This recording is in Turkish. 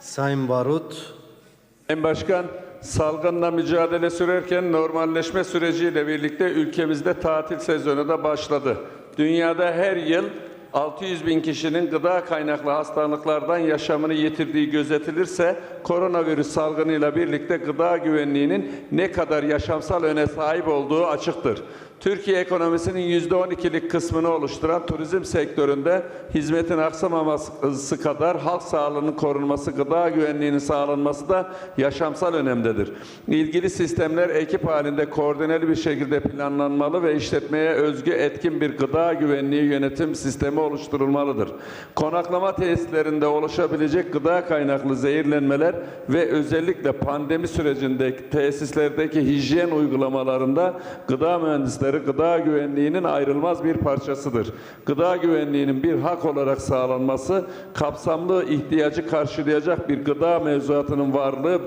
Sayın Barut, Sayın Başkan, salgınla mücadele sürerken normalleşme süreciyle birlikte ülkemizde tatil sezonu da başladı. Dünyada her yıl 600 bin kişinin gıda kaynaklı hastalıklardan yaşamını yitirdiği gözetilirse koronavirüs salgınıyla birlikte gıda güvenliğinin ne kadar yaşamsal öne sahip olduğu açıktır. Türkiye ekonomisinin %12'lik kısmını oluşturan turizm sektöründe hizmetin aksamaması kadar halk sağlığının korunması, gıda güvenliğinin sağlanması da yaşamsal önemdedir. İlgili sistemler ekip halinde koordineli bir şekilde planlanmalı ve işletmeye özgü etkin bir gıda güvenliği yönetim sistemi oluşturulmalıdır. Konaklama tesislerinde oluşabilecek gıda kaynaklı zehirlenmeler ve özellikle pandemi sürecindeki tesislerdeki hijyen uygulamalarında gıda mühendisleri gıda güvenliğinin ayrılmaz bir parçasıdır. Gıda güvenliğinin bir hak olarak sağlanması, kapsamlı ihtiyacı karşılayacak bir gıda mevzuatının varlığı